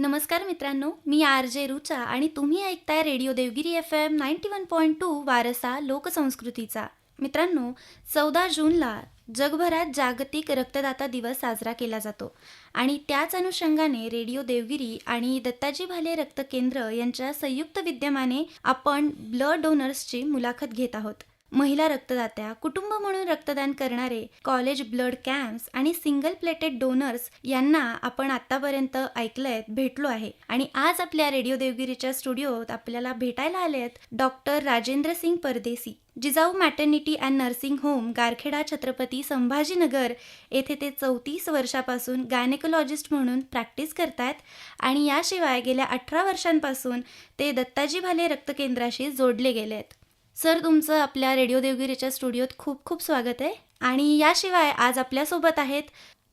नमस्कार मित्रांनो मी R J Rucha आणि तुम्ही ऐकताय radio Devgiri F M ninety one point two वारसा लोकसंस्कृतीचा. मित्रांनो चौदा जूनला जगभरात जागतिक रक्तदाता दिवस साजरा केला जातो आणि त्याच अनुषंगाने रेडिओ देवगिरी आणि दत्ताजी भाले रक्त केंद्र यांच्या संयुक्त विद्यमाने आपण ब्लड डोनर्सची मुलाखत घेत आहोत. महिला रक्तदात्या कुटुंब म्हणून रक्तदान करणारे कॉलेज ब्लड कॅम्प्स आणि सिंगल प्लेटेड डोनर्स यांना आपण आतापर्यंत ऐकलंय भेटलो आहे. आणि आज आपल्या रेडिओ देवगिरीच्या स्टुडिओत आपल्याला भेटायला आले आहेत doctor Rajendra Singh Pardeshi. Jijau maternity and nursing home Garkheda Chhatrapati Sambhajinagar येथे ते चौतीस वर्षापासून गायनेकोलॉजिस्ट म्हणून प्रॅक्टिस करतायत आणि याशिवाय गेल्या अठरा वर्षांपासून ते दत्ताजी भाले रक्तकेंद्राशी जोडले गेले आहेत सर तुमचं आपल्या रेडिओ देवगिरीच्या स्टुडिओत खूप खूप स्वागत आहे. आणि याशिवाय आज आपल्यासोबत आहेत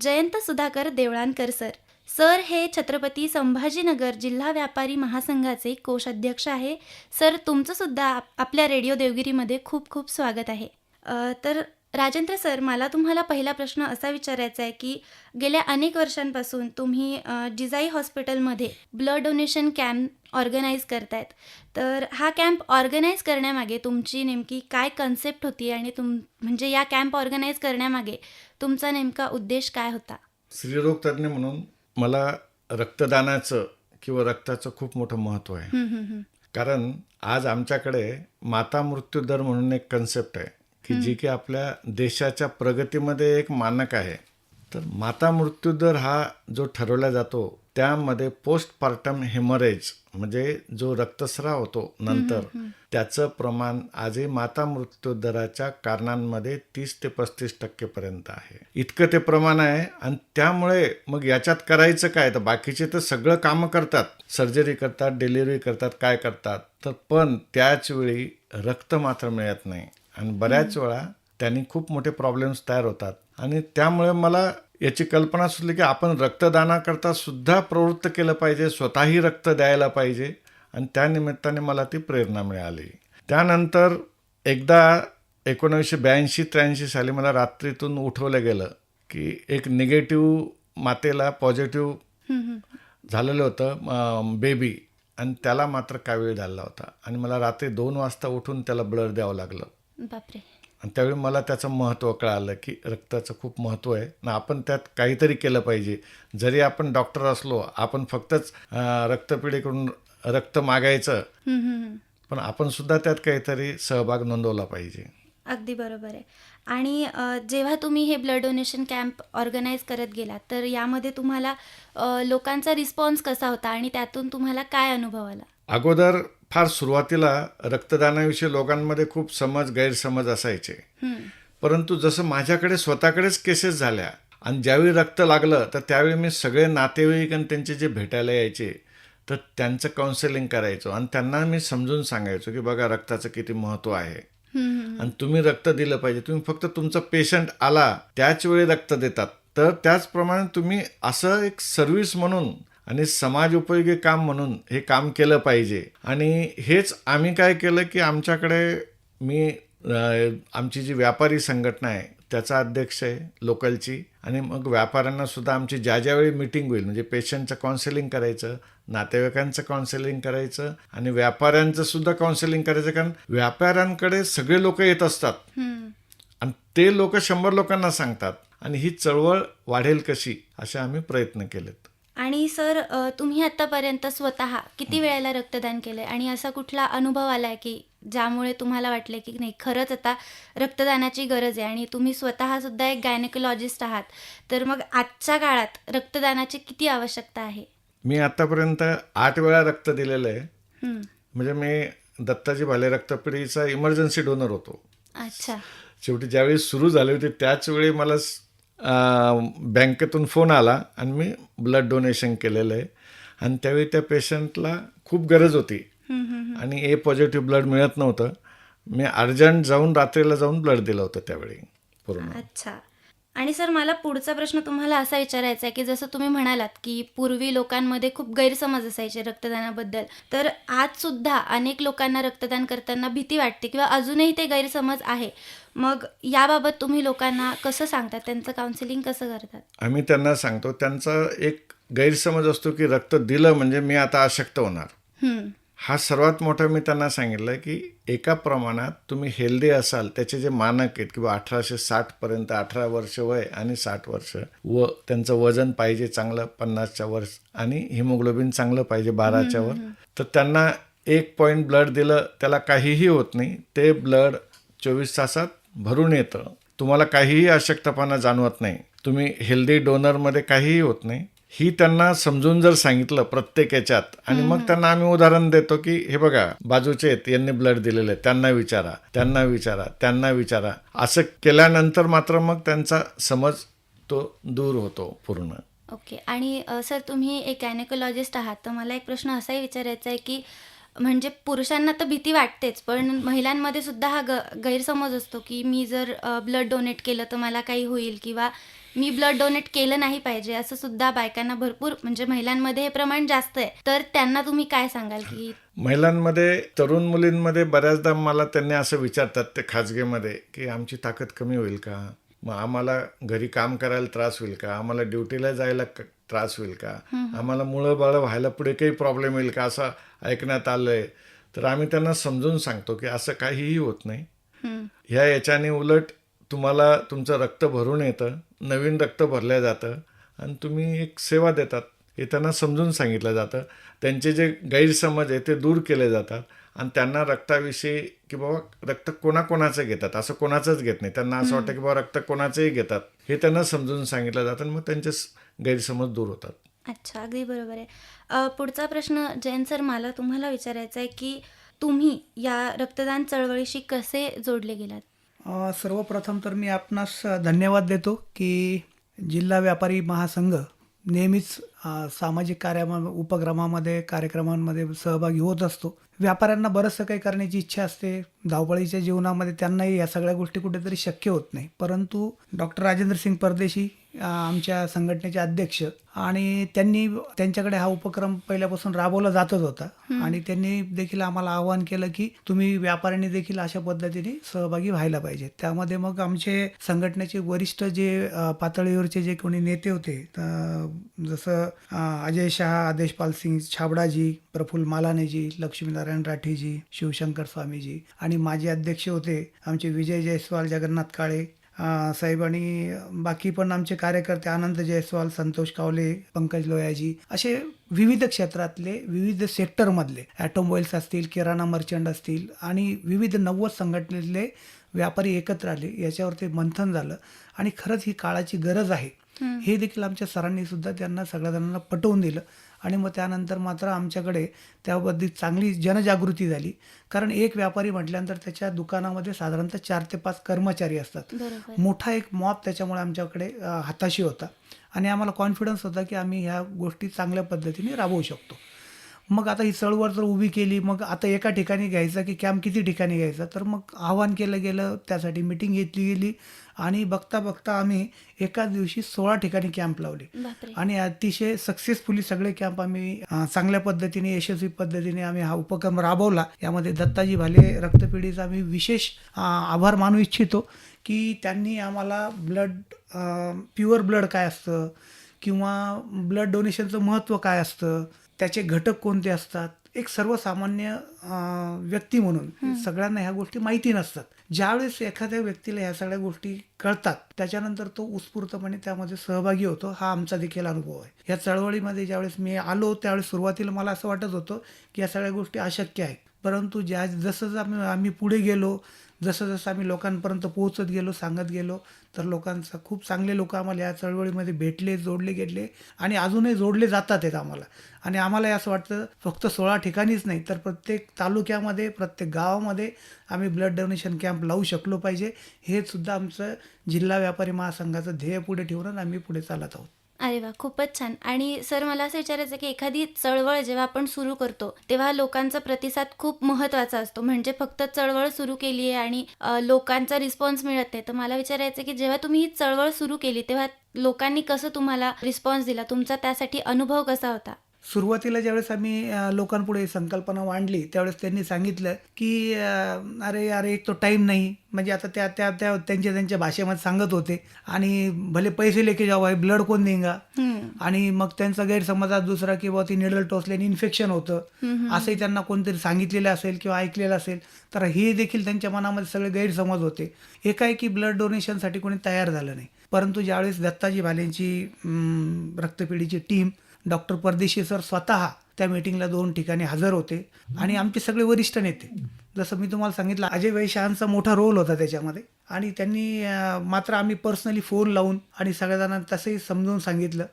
जयंत सुधाकर देवळानकर सर. सर हे छत्रपती संभाजीनगर जिल्हा व्यापारी महासंघाचे कोषाध्यक्ष आहे. सर तुमचं सुद्धा आप- आपल्या रेडिओ देवगिरीमध्ये खूप खूप स्वागत आहे. तर राजेंद्र सर मला तुम्हाला पहिला प्रश्न असा विचारायचा आहे की गेल्या अनेक वर्षांपासून तुम्ही जिजाई हॉस्पिटलमध्ये ब्लड डोनेशन कॅम्प ऑर्गनाईज करतायत. तर हा कॅम्प ऑर्गनाईज करण्यामागे तुमची नेमकी काय कन्सेप्ट होती आणि तुम म्हणजे या कॅम्प ऑर्गनाईज करण्यामागे तुमचा नेमका उद्देश काय होता? स्त्रीरोग तज्ज्ञ म्हणून मला रक्तदानाचं किंवा रक्ताचं खूप मोठं महत्त्व आहे. कारण आज आमच्याकडे माता मृत्यू दर म्हणून एक कन्सेप्ट आहे की जी की आपल्या देशाच्या प्रगतीमध्ये एक मानक आहे. तर माता मृत्यू दर हा जो ठरवला जातो त्यामध्ये पोस्ट पार्टम हेमरेज म्हणजे जो रक्तस्राव होतो नंतर त्याचं प्रमाण आजही माता मृत्यू दराच्या कारणांमध्ये तीस ते पस्तीस टक्केपर्यंत आहे. इतकं ते प्रमाण आहे आणि त्यामुळे मग याच्यात करायचं काय? तर बाकीचे तर सगळं कामं करतात. सर्जरी करतात डिलिव्हरी करतात काय करतात? तर पण त्याच वेळी रक्त मात्र मिळत नाही. आणि बऱ्याच वेळा त्यांनी खूप मोठे प्रॉब्लेम्स तयार होतात. आणि त्यामुळे मला याची कल्पना सुचली की आपण रक्तदानाकरता सुद्धा प्रवृत्त केलं पाहिजे स्वतःही रक्त द्यायला पाहिजे आणि त्या निमित्ताने मला ती प्रेरणा मिळाली. त्यानंतर एकदा एकोणीसशे ब्याऐंशी त्र्याऐंशी साली मला रात्रीतून उठवलं गेलं की एक निगेटिव्ह मातेला पॉझिटिव्ह. झालेलं होतं बेबी आणि त्याला मात्र काय वेळ झाला होता. आणि मला रात्री दोन वाजता उठून त्याला ब्लड द्यावं लागलं. बापरे. आणि त्यावेळी मला त्याचं महत्त्व कळालं की रक्ताचं खूप महत्त्व आहे. आणि आपण त्यात काहीतरी केलं पाहिजे. जरी आपण डॉक्टर असलो आपण फक्तच रक्तपेढीकडून रक्त मागायचं. पण आपण सुद्धा त्यात काहीतरी सहभाग नोंदवला पाहिजे. अगदी बरोबर आहे. आणि जेव्हा तुम्ही हे ब्लड डोनेशन कॅम्प ऑर्गनाईज करत गेलात तर यामध्ये तुम्हाला लोकांचा रिस्पॉन्स कसा होता आणि त्यातून तुम्हाला काय अनुभव आला? अगोदर फार सुरुवातीला रक्तदानाविषयी लोकांमध्ये खूप समज गैरसमज असायचे. परंतु जसं माझ्याकडे स्वतःकडेच केसेस झाल्या आणि ज्यावेळी रक्त लागलं तर त्यावेळी मी सगळे नातेवाईक आणि त्यांचे जे भेटायला यायचे तर त्यांचं काउन्सिलिंग करायचो आणि त्यांना मी समजून सांगायचो की बघा रक्ताचं किती महत्त्व आहे. आणि तुम्ही रक्त दिलं पाहिजे. तुम्ही फक्त तुमचा पेशंट आला त्याच वेळी रक्त देतात. तर त्याचप्रमाणे तुम्ही असं एक सर्व्हिस म्हणून आणि समाज उपयोगी काम म्हणून हे काम केलं पाहिजे. आणि हेच आम्ही काय केलं की आमच्याकडे मी आमची जी व्यापारी संघटना आहे त्याचा अध्यक्ष आहे लोकलची. आणि मग व्यापाऱ्यांना सुद्धा आमची ज्या ज्यावेळी मिटिंग होईल म्हणजे पेशंटचं काउन्सिलिंग करायचं नातेवाईकांचं काउन्सिलिंग करायचं आणि व्यापाऱ्यांचं सुद्धा काउन्सिलिंग करायचं कारण व्यापाऱ्यांकडे सगळे लोक येत असतात. आणि ते लोक शंभर लोकांना सांगतात. आणि ही चळवळ वाढेल कशी असे आम्ही प्रयत्न केलेत. आणि सर तुम्ही आतापर्यंत स्वतः किती वेळेला रक्तदान केलंय? आणि असा कुठला अनुभव आलाय की ज्यामुळे तुम्हाला वाटले की नाही खरंच आता रक्तदानाची गरज आहे आणि तुम्ही स्वतः सुद्धा एक गायनेकोलॉजिस्ट आहात तर मग आजच्या काळात रक्तदानाची किती आवश्यकता आहे? मी आतापर्यंत आठ वेळा रक्त दिलेलं आहे. म्हणजे मी दत्ताजी भाले रक्तपेढीचा इमर्जन्सी डोनर होतो. अच्छा. शेवटी ज्यावेळी सुरू झाली होती त्याच वेळी मला बँकेतून फोन आला आणि मी ब्लड डोनेशन केलेलं आहे. आणि त्यावेळी त्या पेशंटला खूप गरज होती. आणि ए पॉझिटिव्ह ब्लड मिळत नव्हतं. मी अर्जंट जाऊन रात्रीला जाऊन ब्लड दिलं होतं त्यावेळी पूर्ण. अच्छा. आणि सर मला पुढचा प्रश्न तुम्हाला असा विचारायचा आहे की जसं तुम्ही म्हणालात की पूर्वी लोकांमध्ये खूप गैरसमज असायचे रक्तदानाबद्दल तर आज सुद्धा अनेक लोकांना रक्तदान करताना भीती वाटते किंवा अजूनही ते गैरसमज आहे. मग याबाबत तुम्ही लोकांना कसं सांगतात? त्यांचं काउन्सिलिंग कसं करतात? आम्ही त्यांना सांगतो त्यांचा एक गैरसमज असतो की रक्त दिलं म्हणजे मी आता अशक्त होणार. हं, सर्वात मोठा मी त्यांना सांगितलं की एका प्रमाणात तुम्ही हेल्दी असाल त्याचे जे मानक आहेत किंवा अठराशे साठपर्यंत अठरा वर्ष वय आणि साठ वर्ष व त्यांचं वजन पाहिजे चांगलं पन्नासच्या वर आणि हिमोग्लोबिन चांगलं पाहिजे बाराच्या वर तर त्यांना एक पॉईंट ब्लड दिलं त्याला काहीही होत नाही. ते ब्लड चोवीस तासात भरून येतं. तुम्हाला काहीही अशक्तपणा जाणवत नाही. तुम्ही हेल्दी डोनरमध्ये काहीही होत नाही. ही त्यांना समजून जर सांगितलं प्रत्येक याच्यात आणि मग त्यांना आम्ही उदाहरण देतो की हे बघा बाजूचे आहेत यांनी ब्लड दिलेलं त्यांना विचारा त्यांना विचारा त्यांना विचारा. असं केल्यानंतर मात्र मग त्यांचा समज तो दूर होतो पूर्ण. ओके. आणि सर तुम्ही एक गायनेकोलॉजिस्ट आहात तर मला एक प्रश्न असाही विचारायचा आहे की म्हणजे पुरुषांना तर भीती वाटतेच पण महिलांमध्ये सुद्धा हा ग गैरसमज असतो की मी जर ब्लड डोनेट केलं तर मला काही होईल किंवा मी ब्लड डोनेट केलं नाही पाहिजे असं सुद्धा बायकांना भरपूर म्हणजे महिलांमध्ये हे प्रमाण जास्त आहे. तर त्यांना तुम्ही काय सांगाल की महिलांमध्ये तरुण मुलींमध्ये बऱ्याचदा मला त्यांनी असं विचारतात ते खाजगीमध्ये की आमची ताकद कमी होईल का? मग आम्हाला घरी काम करायला त्रास होईल का? आम्हाला ड्युटीला जायला त्रास होईल का? आम्हाला मुळं बाळं व्हायला पुढे काही प्रॉब्लेम येईल का? असं ऐकण्यात आलंय. तर आम्ही त्यांना समजून सांगतो की असं काहीही होत नाही. ह्या याच्याने उलट तुम्हाला तुमचं रक्त भरून येतं नवीन रक्त भरलं जातं आणि तुम्ही एक सेवा देतात. हे त्यांना समजून सांगितलं जातं. त्यांचे जे गैरसमज आहे ते दूर केले जातात आणि त्यांना रक्ताविषयी की बाबा रक्त कोणाकोणाचं घेतात? असं कोणाचंच घेत नाही. त्यांना असं वाटतं की बाबा रक्त कोणाचंही घेतात. हे त्यांना समजून सांगितलं जातं आणि मग त्यांचे गैरसमज दूर होतात. अच्छा अगदी बरोबर आहे. पुढचा प्रश्न जयंत सर मला तुम्हाला विचारायचा आहे की तुम्ही या रक्तदान चळवळीशी कसे जोडले गेलात? सर्वप्रथम तर मी आपणास धन्यवाद देतो की जिल्हा व्यापारी महासंघ नेहमीच सामाजिक कार्या उपक्रमामध्ये कार्यक्रमांमध्ये सहभागी होत असतो. व्यापाऱ्यांना बरंचसं काही करण्याची इच्छा असते. धावपळीच्या जीवनामध्ये त्यांनाही या सगळ्या गोष्टी कुठेतरी शक्य होत नाही. परंतु डॉक्टर राजेंद्र सिंग परदेशी आमच्या संघटनेचे अध्यक्ष आणि त्यांनी त्यांच्याकडे हा उपक्रम पहिल्यापासून राबवला जातच होता. आणि त्यांनी देखील आम्हाला आवाहन केलं की तुम्ही व्यापाऱ्यांनी देखील अशा पद्धतीने सहभागी व्हायला पाहिजे. त्यामध्ये मग आमचे संघटनेचे वरिष्ठ जे पातळीवरचे जे कोणी नेते होते जसं अजय शहा आदेशपाल सिंग छाबडाजी प्रफुल्ल मालानेजी लक्ष्मीनारायण राठीजी शिवशंकर स्वामीजी आणि माजी अध्यक्ष होते आमचे विजय जयस्वाल जगन्नाथ काळे साहेब आणि बाकी पण आमचे कार्यकर्ते आनंद जयस्वाल संतोष कावले पंकज लोयाजी असे विविध क्षेत्रातले विविध सेक्टरमधले ॲटोमोबाईल्स असतील किराणा मर्चंट असतील आणि विविध नव्वद संघटनेतले व्यापारी एकत्र आले. याच्यावर ते मंथन झालं आणि खरंच ही काळाची गरज आहे. हे देखील आमच्या सरांनी सुद्धा त्यांना सगळ्या जणांना पटवून दिलं. आणि मग त्यानंतर मात्र आमच्याकडे त्याबद्दल चांगली जनजागृती झाली. कारण एक व्यापारी म्हटल्यानंतर त्याच्या दुकानामध्ये साधारणतः चार ते पाच कर्मचारी असतात. मोठा एक मॉप त्याच्यामुळे आमच्याकडे हाताशी होता. आणि आम्हाला कॉन्फिडन्स होता की आम्ही ह्या गोष्टी चांगल्या पद्धतीने राबवू शकतो. मग आता ही चळवळ जर उभी केली मग आता एका ठिकाणी घ्यायचा की कॅम्प किती ठिकाणी घ्यायचा? तर मग आव्हान केलं गेलं त्यासाठी मिटिंग घेतली गेली आणि बघता बघता आम्ही एकाच दिवशी सोळा ठिकाणी कॅम्प लावले. आणि अतिशय सक्सेसफुली सगळे कॅम्प आम्ही चांगल्या पद्धतीने यशस्वी पद्धतीने आम्ही हा उपक्रम राबवला. यामध्ये दत्ताजी भाले रक्तपेढीचा आम्ही विशेष आभार मानू इच्छितो की त्यांनी आम्हाला ब्लड प्युअर ब्लड काय असतं? किंवा ब्लड डोनेशनचं महत्त्व काय असतं? त्याचे घटक कोणते असतात? एक सर्वसामान्य व्यक्ती म्हणून. सगळ्यांना ह्या गोष्टी माहिती नसतात. ज्यावेळेस एखाद्या व्यक्तीला ह्या सगळ्या गोष्टी कळतात त्याच्यानंतर तो उत्स्फूर्तपणे त्यामध्ये सहभागी होतो. हा आमचा देखील अनुभव आहे. या चळवळीमध्ये ज्यावेळेस मी आलो त्यावेळेस सुरुवातीला मला असं वाटत होतं की या सगळ्या गोष्टी अशक्य आहेत. परंतु ज्या जसं जसं आम्ही आम्ही पुढे गेलो जसं जसं आम्ही लोकांपर्यंत पोहोचत गेलो सांगत गेलो तर लोकांचा खूप चांगले लोक आम्हाला या चळवळीमध्ये भेटले जोडले गेले आणि अजूनही जोडले जातात आहेत आम्हाला. आणि आम्हाला असं वाटतं फक्त सोळा ठिकाणीच नाही तर प्रत्येक तालुक्यामध्ये प्रत्येक गावामध्ये आम्ही ब्लड डोनेशन कॅम्प लावू शकलो पाहिजे. हे सुद्धा आमचं जिल्हा व्यापारी महासंघाचं ध्येय पुढे ठेवून आम्ही पुढे चालत आहोत. अरे वा खूपच छान. आणि सर मला असं विचारायचं आहे की एखादी चळवळ जेव्हा आपण सुरू करतो तेव्हा लोकांचा प्रतिसाद खूप महत्त्वाचा असतो. म्हणजे फक्त चळवळ सुरू केली आहे आणि अ, लोकांचा रिस्पॉन्स मिळत नाही. तर मला विचारायचं आहे की जेव्हा तुम्ही ही चळवळ सुरू केली तेव्हा लोकांनी कसं तुम्हाला रिस्पॉन्स दिला? तुमचा त्यासाठी अनुभव कसा होता? सुरुवातीला ज्यावेळेस आम्ही लोकांपुढे ही संकल्पना मांडली त्यावेळेस त्यांनी सांगितलं की अरे अरे एक तो टाईम नहीं. म्हणजे आता त्या त्या त्या त्यांच्या त्यांच्या भाषेमध्ये सांगत होते. आणि भले पैसे लेके जाओ भाई ब्लड कोण देंगा. आणि मग त्यांचा गैरसमज हा दुसरा की बुवा ती निडल टोचल्याने इन्फेक्शन होतं. असंही त्यांना कोणतरी सांगितलेलं असेल किंवा ऐकलेलं असेल तर हे देखील त्यांच्या मनामध्ये सगळे गैरसमज होते. एकाएकी ब्लड डोनेशनसाठी कोणी तयार झालं नाही. परंतु ज्यावेळेस दत्ताजी भालेंची रक्तपेढीची टीम डॉक्टर परदेशी सर स्वतः त्या मीटिंगला दोन ठिकाणी हजर होते आणि आमचे सगळे वरिष्ठ नेते. जसं मी तुम्हाला सांगितलं अजय वैशहांचा मोठा रोल होता त्याच्यामध्ये. आणि त्यांनी मात्र आम्ही पर्सनली फोन लावून आणि सगळ्या जणांना तसंही समजून सांगितलं.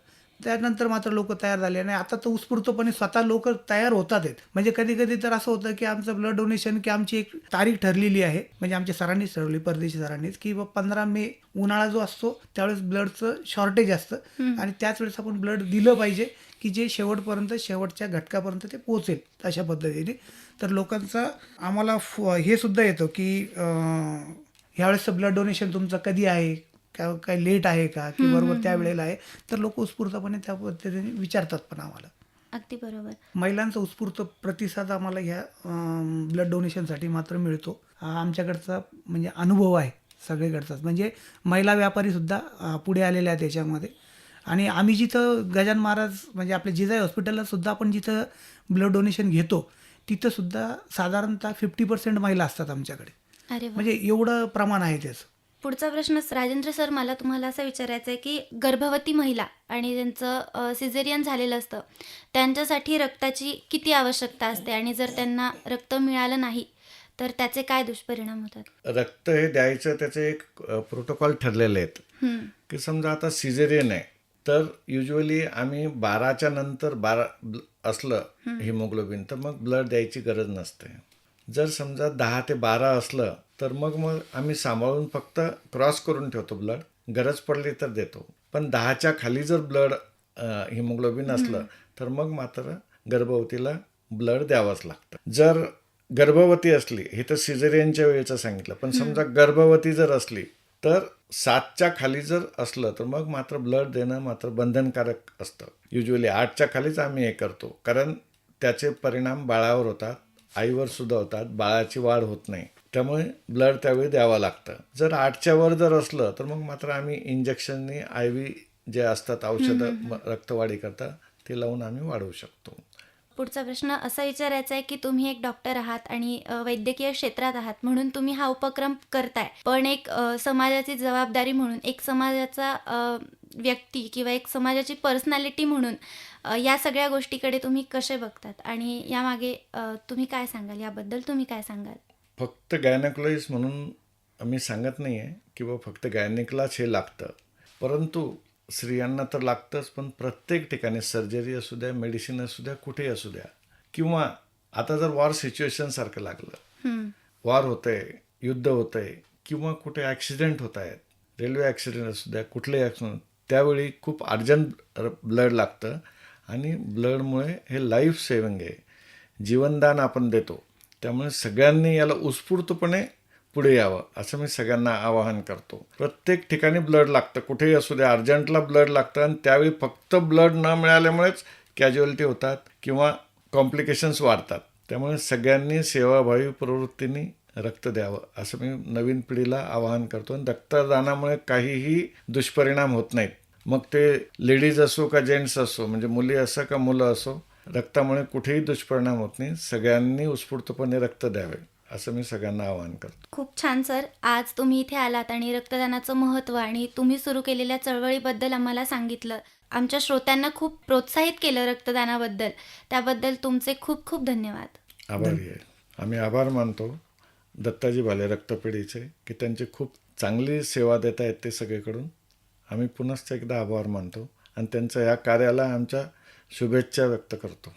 त्यानंतर मात्र लोक तयार झाले आणि आता तर उत्स्फूर्तपणे स्वतः लोक तयार होतात आहेत. म्हणजे कधी कधी तर असं होतं की आमचं ब्लड डोनेशन की आमची एक तारीख ठरलेली आहे. म्हणजे आमच्या सरांनीच ठरवली परदेशी सरांनीच की पंधरा मे उन्हाळा जो असतो त्यावेळेस ब्लडचं शॉर्टेज असतं. आणि त्याच वेळेस आपण ब्लड दिलं पाहिजे की जे शेवटपर्यंत शेवटच्या घटकापर्यंत ते पोहोचेल अशा पद्धतीने. तर लोकांचा आम्हाला फ- हे सुद्धा येतं की अं, ह्यावेळेसचं ब्लड डोनेशन तुमचं कधी आहे? का काही लेट आहे का की बरोबर त्या वेळेला आहे तर लोक उत्स्फूर्तपणे त्या पद्धतीने विचारतात पण आम्हाला. अगदी बरोबर. महिलांचा उत्स्फूर्त प्रतिसाद आम्हाला ह्या ब्लड डोनेशनसाठी मात्र मिळतो. हा आमच्याकडचा म्हणजे अनुभव आहे सगळीकडचाच. म्हणजे महिला व्यापारीसुद्धा अं, पुढे आलेले आहेत याच्यामध्ये. आणि आम्ही जिथं गजान महाराज म्हणजे आपल्या जिजाई हॉस्पिटलला सुद्धा आपण जिथं ब्लड डोनेशन घेतो तिथं सुद्धा साधारणतः फिफ्टी पर्सेंट महिला असतात आमच्याकडे. म्हणजे एवढं प्रमाण आहे त्याचं. पुढचा प्रश्न राजेंद्र सर मला तुम्हाला असं विचारायचं आहे की गर्भवती महिला आणि ज्यांचं सिझेरियन झालेलं असतं त्यांच्यासाठी रक्ताची किती आवश्यकता असते? आणि जर त्यांना रक्त मिळालं नाही तर त्याचे काय दुष्परिणाम होतात? रक्त हे द्यायचं त्याचे एक प्रोटोकॉल ठरलेले आहेत. की समजा आता सिझेरियन आहे तर युजली आम्ही बाराच्या नंतर बारा असलं हिमोग्लोबिन तर मग ब्लड द्यायची गरज नसते. जर समजा दहा ते बारा असलं तर मग मग आम्ही सांभाळून फक्त क्रॉस करून ठेवतो ब्लड. गरज पडली तर देतो. पण दहाच्या खाली जर ब्लड हिमोग्लोबिन असलं तर मग मात्र गर्भवतीला ब्लड द्यावंच लागतं. जर गर्भवती असली हे तर सिझेरियनच्या वेळेचं सांगितलं पण समजा गर्भवती जर असली तर सातच्या खाली जर असलं तर मग मात्र ब्लड देणं मात्र बंधनकारक असतं. युजली आठच्या खालीच आम्ही हे करतो. कारण त्याचे परिणाम बाळावर होतात आईवर सुद्धा होतात बाळाची वाढ होत नाही. त्यामुळे ब्लड त्यावेळी द्यावं लागतं. जर आठच्या वर जर असलं तर मग मात्र आम्ही इंजेक्शननी आय व्ही जे असतात औषधं रक्तवाढी करता ते लावून आम्ही वाढवू शकतो. पुढचा प्रश्न असा विचारायचा आहे की तुम्ही एक डॉक्टर आहात आणि वैद्यकीय क्षेत्रात आहात म्हणून तुम्ही हा उपक्रम करताय. पण एक समाजाची जबाबदारी म्हणून एक समाजाचा व्यक्ती किंवा एक समाजाची पर्सनॅलिटी म्हणून या सगळ्या गोष्टीकडे तुम्ही कसे बघतात? आणि यामागे तुम्ही काय सांगाल? याबद्दल तुम्ही काय सांगाल? फक्त गायनेकोलॉजिस्ट म्हणून आम्ही सांगत नाही आहे किंवा फक्त गायनेकलाच हे लागतं. परंतु स्त्रियांना तर लागतंच पण प्रत्येक ठिकाणी सर्जरी असू द्या मेडिसिन असू द्या कुठेही असू द्या. किंवा आता जर वॉर सिच्युएशनसारखं लागलं. हम्म, वॉर होतंय युद्ध होतंय किंवा कुठे ॲक्सिडेंट होत आहेत रेल्वे ॲक्सिडेंट असू द्या कुठलेही ॲक्सिडेंट त्यावेळी खूप अर्जंट ब्लड लागतं. आणि ब्लडमुळे हे लाईफ सेविंग आहे. जीवनदान आपण देतो. त्यामुळे सगळ्यांनी याला उत्स्फूर्तपणे पुढे यावं असं मी सगळ्यांना आवाहन करतो. प्रत्येक ठिकाणी ब्लड लागतं कुठेही असू द्या अर्जंटला ब्लड लागतं आणि त्यावेळी फक्त ब्लड न मिळाल्यामुळेच कॅज्युअलिटी होतात किंवा कॉम्प्लिकेशन्स वाढतात. त्यामुळे सगळ्यांनी सेवाभावी प्रवृत्तीने रक्त द्यावं असं मी नवीन पिढीला आवाहन करतो. आणि रक्तदानामुळे काहीही दुष्परिणाम होत नाहीत. मग ते लेडीज असो का जेंट्स असो म्हणजे मुली असो का मुलं असो रक्तामुळे कुठेही दुष्परिणाम होत नाही. सगळ्यांनी उत्स्फूर्तपणे रक्त द्यावे असं मी सगळ्यांना आवाहन करतो. खूप छान सर. आज तुम्ही इथे आलात आणि रक्तदानाचं महत्त्व आणि तुम्ही सुरू केलेल्या चळवळीबद्दल आम्हाला सांगितलं. आमच्या श्रोत्यांना खूप प्रोत्साहित केलं रक्तदानाबद्दल. त्याबद्दल तुमचे खूप खूप धन्यवाद. आभारी आहे. आम्ही आभार मानतो दत्ताजी भाले रक्तपेढीचे की त्यांची खूप चांगली सेवा देत आहेत ते सगळीकडून. आम्ही पुनश्च एकदा आभार मानतो. आणि त्यांच्या या कार्याला आमच्या शुभेच्छा व्यक्त करतो.